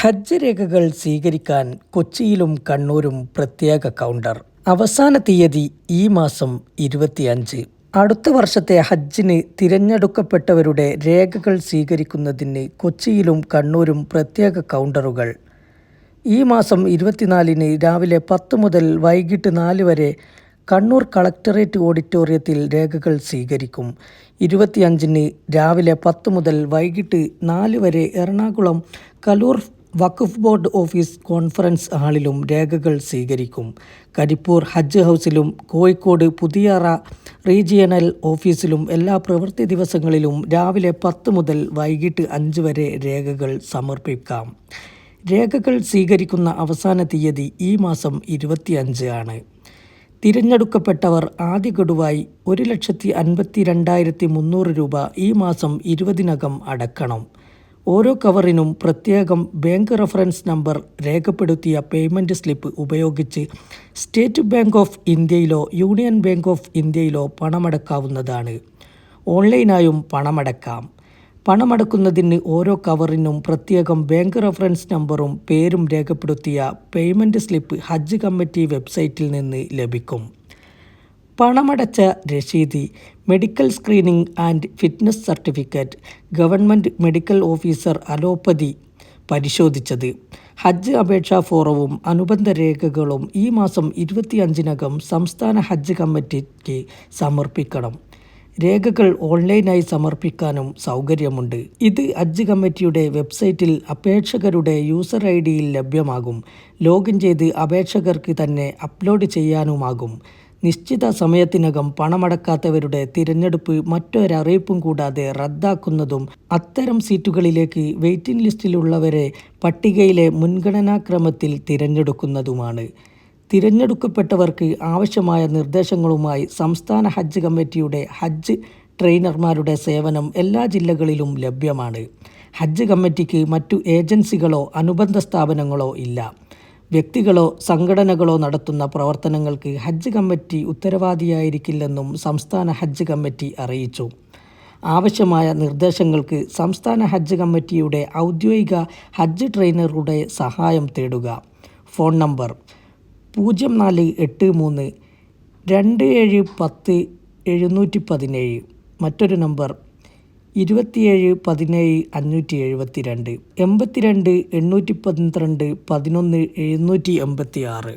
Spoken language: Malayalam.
ഹജ്ജ് രേഖകൾ സ്വീകരിക്കാൻ കൊച്ചിയിലും കണ്ണൂരും പ്രത്യേക കൗണ്ടർ. അവസാന തീയതി ഈ മാസം ഇരുപത്തിയഞ്ച്. അടുത്ത വർഷത്തെ ഹജ്ജിന് തിരഞ്ഞെടുക്കപ്പെട്ടവരുടെ രേഖകൾ സ്വീകരിക്കുന്നതിന് കൊച്ചിയിലും കണ്ണൂരും പ്രത്യേക കൗണ്ടറുകൾ. ഈ മാസം ഇരുപത്തിനാലിന് രാവിലെ പത്ത് മുതൽ വൈകിട്ട് നാല് വരെ കണ്ണൂർ കളക്ടറേറ്റ് ഓഡിറ്റോറിയത്തിൽ രേഖകൾ സ്വീകരിക്കും. ഇരുപത്തിയഞ്ചിന് രാവിലെ പത്ത് മുതൽ വൈകിട്ട് നാല് വരെ Ernakulam Kaloor Waqf board office conference ഹാളിലും രേഖകൾ സ്വീകരിക്കും. കരിപ്പൂർ ഹജ്ജ് ഹൗസിലും കോഴിക്കോട് പുതിയറ റീജിയണൽ ഓഫീസിലും എല്ലാ പ്രവൃത്തി ദിവസങ്ങളിലും രാവിലെ പത്ത് മുതൽ വൈകിട്ട് അഞ്ച് വരെ രേഖകൾ സമർപ്പിക്കാം. രേഖകൾ സ്വീകരിക്കുന്ന അവസാന തീയതി ഈ മാസം ഇരുപത്തിയഞ്ച് ആണ്. തിരഞ്ഞെടുക്കപ്പെട്ടവർ ആദ്യ ഗഡുവായി ഒരു ലക്ഷത്തി അൻപത്തി രണ്ടായിരത്തി മുന്നൂറ് രൂപ ഈ മാസം ഇരുപതിനകം അടക്കണം. ഓരോ കവറിനും പ്രത്യേകം ബാങ്ക് റഫറൻസ് നമ്പർ രേഖപ്പെടുത്തിയ പേയ്മെന്റ് സ്ലിപ്പ് ഉപയോഗിച്ച് സ്റ്റേറ്റ് ബാങ്ക് ഓഫ് ഇന്ത്യയിലോ യൂണിയൻ ബാങ്ക് ഓഫ് ഇന്ത്യയിലോ പണമടക്കാവുന്നതാണ്. ഓൺലൈനായും പണമടക്കാം. പണമടക്കുന്നതിന് ഓരോ കവറിനും പ്രത്യേകം ബാങ്ക് റഫറൻസ് നമ്പറും പേരും രേഖപ്പെടുത്തിയ പേയ്മെന്റ് സ്ലിപ്പ് ഹജ്ജ് കമ്മിറ്റി വെബ്സൈറ്റിൽ നിന്ന് ലഭിക്കും. പണമടച്ച രശീതി medical screening and fitness certificate government medical officer allopathy പരിശോധിച്ചത്. ഹജ്ജ് അപേക്ഷാ ഫോറവും അനുബന്ധ രേഖകളും ഈ മാസം ഇരുപത്തിയഞ്ചിനകം സംസ്ഥാന ഹജ്ജ് കമ്മിറ്റിക്ക് സമർപ്പിക്കണം. രേഖകൾ ഓൺലൈനായി സമർപ്പിക്കാനും സൗകര്യമുണ്ട്. ഇത് ഹജ്ജ് കമ്മിറ്റിയുടെ വെബ്സൈറ്റിൽ അപേക്ഷകരുടെ യൂസർ ഐ ഡിയിൽ ലഭ്യമാകും. ലോഗിൻ ചെയ്ത് അപേക്ഷകർക്ക് തന്നെ അപ്ലോഡ് ചെയ്യാനുമാകും. നിശ്ചിത സമയത്തിനകം പണമടക്കാത്തവരുടെ തിരഞ്ഞെടുപ്പ് മറ്റൊരറിയിപ്പും കൂടാതെ റദ്ദാക്കുന്നതും അത്തരം സീറ്റുകളിലേക്ക് വെയിറ്റിംഗ് ലിസ്റ്റിലുള്ളവരെ പട്ടികയിലെ മുൻഗണനാക്രമത്തിൽ തിരഞ്ഞെടുക്കുന്നതുമാണ്. തിരഞ്ഞെടുക്കപ്പെട്ടവർക്ക് ആവശ്യമായ നിർദ്ദേശങ്ങളുമായി സംസ്ഥാന ഹജ്ജ് കമ്മിറ്റിയുടെ ഹജ്ജ് ട്രെയിനർമാരുടെ സേവനം എല്ലാ ജില്ലകളിലും ലഭ്യമാണ്. ഹജ്ജ് കമ്മിറ്റിക്ക് മറ്റു ഏജൻസികളോ അനുബന്ധ സ്ഥാപനങ്ങളോ ഇല്ല. വ്യക്തികളോ സംഘടനകളോ നടത്തുന്ന പ്രവർത്തനങ്ങൾക്ക് ഹജ്ജ് കമ്മിറ്റി ഉത്തരവാദിയായിരിക്കില്ലെന്നും സംസ്ഥാന ഹജ്ജ് കമ്മിറ്റി അറിയിച്ചു. ആവശ്യമായ നിർദ്ദേശങ്ങൾക്ക് സംസ്ഥാന ഹജ്ജ് കമ്മിറ്റിയുടെ ഔദ്യോഗിക ഹജ്ജ് ട്രെയിനറുടെ സഹായം തേടുക. ഫോൺ നമ്പർ പൂജ്യം നാല് എട്ട് മൂന്ന് രണ്ട് ഏഴ് പത്ത് എഴുന്നൂറ്റി പതിനേഴ്. മറ്റൊരു നമ്പർ ഇരുപത്തിയേഴ് പതിനേഴ് അഞ്ഞൂറ്റി എഴുപത്തി രണ്ട് എൺപത്തി രണ്ട് എണ്ണൂറ്റി പന്ത്രണ്ട് പതിനൊന്ന് എഴുന്നൂറ്റി എൺപത്തി ആറ്